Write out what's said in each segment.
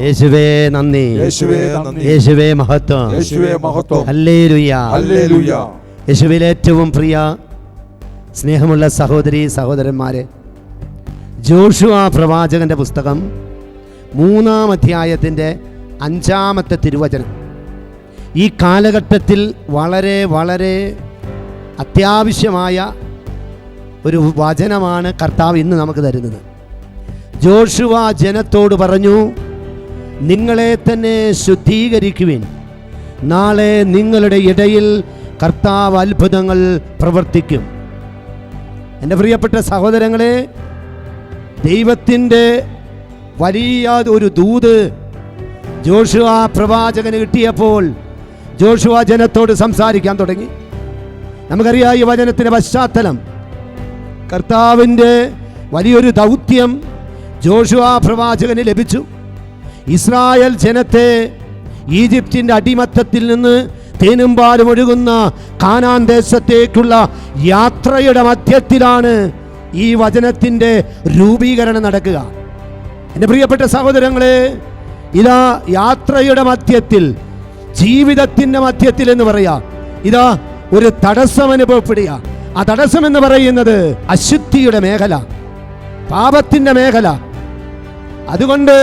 യേശുവേ നന്ദി. യേശുവേ മഹത്വം. യേശുവിൽ ഏറ്റവും പ്രിയ സ്നേഹമുള്ള സഹോദരി സഹോദരന്മാരെ ജോഷുവ പ്രവാചകന്റെ പുസ്തകം മൂന്നാം അധ്യായത്തിന്റെ അഞ്ചാമത്തെ തിരുവചനം. ഈ കാലഘട്ടത്തിൽ വളരെ വളരെ അത്യാവശ്യമായ ഒരു വചനമാണ് കർത്താവ് ഇന്ന് നമുക്ക് തരുന്നത്. ജോഷുവ ജനത്തോട് പറഞ്ഞു നിങ്ങളെ തന്നെ ശുദ്ധീകരിക്കുവിൻ. നാളെ നിങ്ങളുടെ ഇടയിൽ കർത്താവ് അത്ഭുതങ്ങൾ പ്രവർത്തിക്കും. എന്റെ പ്രിയപ്പെട്ട സഹോദരങ്ങളെ ദൈവത്തിന്റെ വലിയ ഒരു ദൂത് ജോഷുവ പ്രവാചകന് കിട്ടിയപ്പോൾ ജോഷുവ ജനത്തോട് സംസാരിക്കാൻ തുടങ്ങി. നമുക്കറിയാം ഈ വചനത്തിന്റെ പശ്ചാത്തലം. കർത്താവിന്റെ വലിയൊരു ദൗത്യം ജോഷുവ പ്രവാചകന് ലഭിച്ചു. ഇസ്രായേൽ ജനത്തെ ഈജിപ്തിന്റെ അടിമത്തത്തിൽ നിന്ന് തേനും പാലും ഒഴുകുന്ന കാനാൻ ദേശത്തേക്കുള്ള യാത്രയുടെ മധ്യത്തിലാണ് ഈ വചനത്തിന്റെ രൂപീകരണം നടക്കുക. എന്റെ പ്രിയപ്പെട്ട സഹോദരങ്ങളെ ഇതാ യാത്രയുടെ മധ്യത്തിൽ ജീവിതത്തിന്റെ മധ്യത്തിൽ എന്ന് പറയാ. ഇതാ ഒരു തടസ്സം അനുഭവപ്പെടുക. ആ തടസ്സം എന്ന് പറയുന്നത് അശുദ്ധിയുടെ മേഖല പാപത്തിന്റെ മേഖല അതുകൊണ്ട്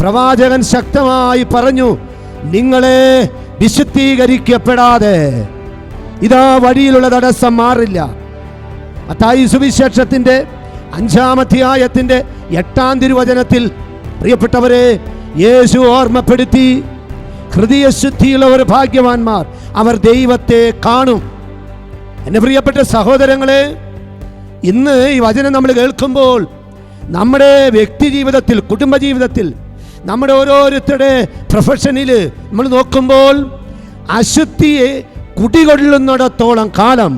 പ്രവാചകൻ ശക്തമായി പറഞ്ഞു നിങ്ങളെ വിശുദ്ധീകരിക്കപ്പെടാതെ ഇതാ വഴിയിലുള്ള തടസ്സം മാറില്ല. അത്തായി സുവിശേഷത്തിന്റെ അഞ്ചാമധ്യായത്തിന്റെ എട്ടാം തിരുവചനത്തിൽ പ്രിയപ്പെട്ടവരെ യേശു ഓർമ്മപ്പെടുത്തി ഹൃദയശുദ്ധിയുള്ളവർ ഭാഗ്യവാന്മാർ അവർ ദൈവത്തെ കാണും. എന്റെ പ്രിയപ്പെട്ട സഹോദരങ്ങളെ ഇന്ന് ഈ വചനം നമ്മൾ കേൾക്കുമ്പോൾ നമ്മുടെ വ്യക്തി ജീവിതത്തിൽ കുടുംബജീവിതത്തിൽ നമ്മുടെ ഓരോരുത്തരുടെ പ്രൊഫഷനിൽ നമ്മൾ നോക്കുമ്പോൾ അശുദ്ധിയെ കുടികൊള്ളുന്നിടത്തോളം കാലം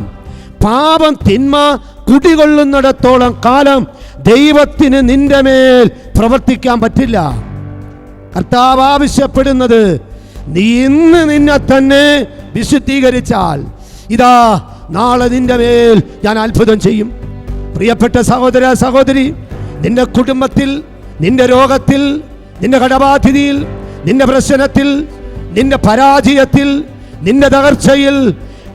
പാപം തിന്മ കുടികൊള്ളുന്നിടത്തോളം കാലം ദൈവത്തിന് നിന്റെ മേൽ പ്രവർത്തിക്കാൻ പറ്റില്ല. കർത്താവ് ആവശ്യപ്പെടുന്നത് നീ ഇന്ന് നിന്നെ തന്നെ വിശുദ്ധീകരിച്ചാൽ ഇതാ നാളെ നിന്റെ മേൽ ഞാൻ അത്ഭുതം ചെയ്യും. പ്രിയപ്പെട്ട സഹോദര സഹോദരി നിന്റെ കുടുംബത്തിൽ നിന്റെ രോഗത്തിൽ നിന്റെ കടബാധിതയിൽ നിന്റെ പ്രശ്നത്തിൽ നിന്റെ പരാജയത്തിൽ നിന്റെ തകർച്ചയിൽ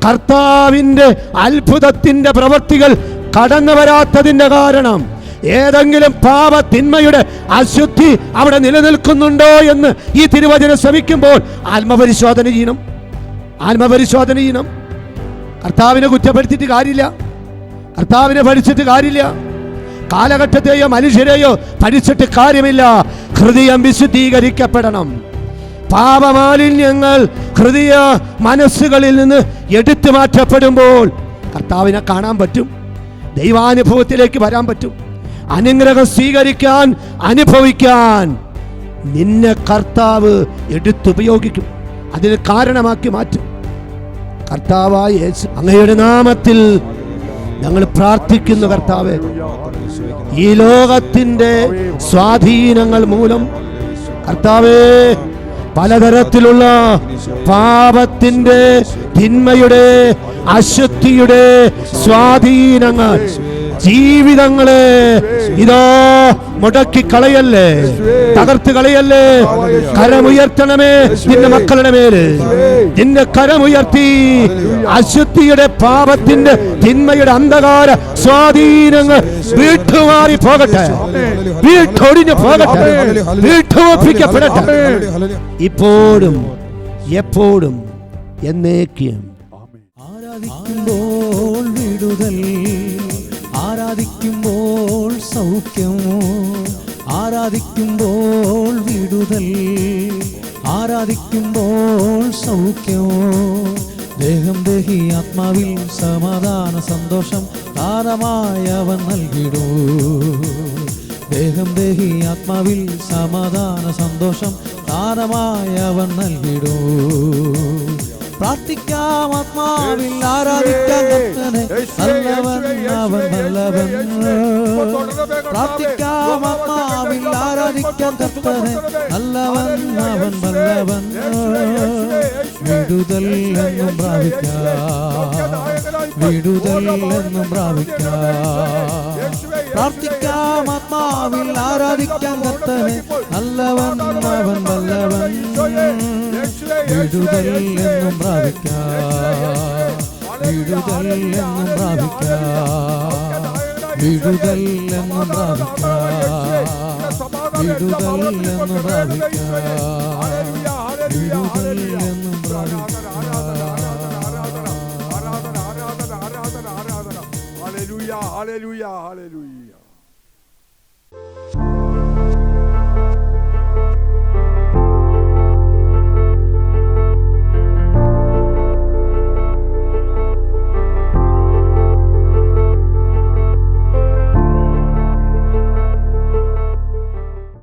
കർത്താവിന്റെ അത്ഭുതത്തിന്റെ പ്രവൃത്തികൾ കടന്നു വരാത്തതിന്റെ കാരണം ഏതെങ്കിലും പാപത്തിന്മയുടെ അശുദ്ധി അവിടെ നിലനിൽക്കുന്നുണ്ടോ എന്ന് ഈ തിരുവചനം ശ്രമിക്കുമ്പോൾ ആത്മപരിശോധന ചെയ്യണം. ആത്മപരിശോധന ചെയ്യണം. കർത്താവിനെ കുറ്റപ്പെടുത്തിയിട്ട് കാര്യമില്ല. കർത്താവിനെ പഠിച്ചിട്ട് കാര്യമില്ല. കാലഘട്ടത്തെയോ മനുഷ്യരെയോ പഠിച്ചിട്ട് കാര്യമില്ല. ഹൃദയം വിശുദ്ധീകരിക്കപ്പെടണം. പാപമാലിന്യങ്ങൾ ഹൃദയ മനസ്സുകളിൽ നിന്ന് എടുത്തു മാറ്റപ്പെടുമ്പോൾ കർത്താവിനെ കാണാൻ പറ്റും. ദൈവാനുഭവത്തിലേക്ക് വരാൻ പറ്റും. അനുഗ്രഹം സ്വീകരിക്കാൻ അനുഭവിക്കാൻ നിന്നെ കർത്താവ് എടുത്തുപയോഗിക്കും അതിന് കാരണമാക്കി മാറ്റും. കർത്താവായ അങ്ങയുടെ നാമത്തിൽ ഞങ്ങൾ പ്രാർത്ഥിക്കുന്നു കർത്താവ് ഈ ലോകത്തിന്റെ സ്വാധീനങ്ങൾ മൂലം കർത്താവേ പലതരത്തിലുള്ള പാപത്തിന്റെ തിന്മയുടെ അശുദ്ധിയുടെ സ്വാധീനങ്ങൾ ജീവിതങ്ങളെ ഇതാ മുടക്കി കളയല്ലേ? തകർത്ത് കളയല്ലേ? കരമുയർത്തണമേ നിന്റെ മക്കളുടെ മേൽ. നിന്റെ കരമുയർത്തി അശുദ്ധിയുടെ പാപത്തിന്റെ തിന്മയുടെ അന്ധകാര സ്വാധീനങ്ങൾ വീട്ടുമാറി പോകട്ടെ. വീട്ടൊടിഞ്ഞു പോകട്ടെ. വീട്ടുവപ്പിക്കപ്പെടട്ടെ. ഇപ്പോഴും എപ്പോഴും എന്നേക്കും. ആരാധിക്കുമ്പോൾ വിടുതൽ ആരാധിക്കുമ്പോൾ സൗഖ്യമോ? ആരാധിക്കുമ്പോൾ വിടുതൽ? ആരാധിക്കുമ്പോൾ സൗഖ്യമോ? ദേഹം ദേഹി ആത്മാവിൽ സമാധാന സന്തോഷം താരമായവൻ നൽകിടൂ. ദേഹം ദേഹി ആത്മാവിൽ സമാധാന സന്തോഷം താരമായവൻ നൽകിടൂ. പ്രാർത്ഥിക്കാം ആത്മാവിൽ ആരാധിക്കാം കർത്തനെ നല്ലവൻ അവൻ നല്ലവൻ പ്രാർത്ഥിക്കാം ആത്മാവിൽ ആരാധിക്കാം കർത്തനെ നല്ലവൻ അവൻ നല്ലവൻ വിടുതൽ എന്നും പ്രാപിക്കാം വിടുതൽ എന്നും പ്രാപിക്കാം പ്രാർത്ഥിക്കാം. ആത്മാവിൽ ആരാധിക്കാം കർത്തനെ നല്ലവൻ അവൻ നല്ലവൻ. വിടുതൽ എന്നും പ്രാപിക്കാം. വിടുതൽ എന്നും പ്രാപിക്കാം. വിടുതൽ എന്നും പ്രാപിക്കാം. വിടുതൽ എന്നും പ്രാപിക്കാം വിടുതൽ എന്നും പ്രാപിക്കാം Hallelujah, hallelujah, hallelujah.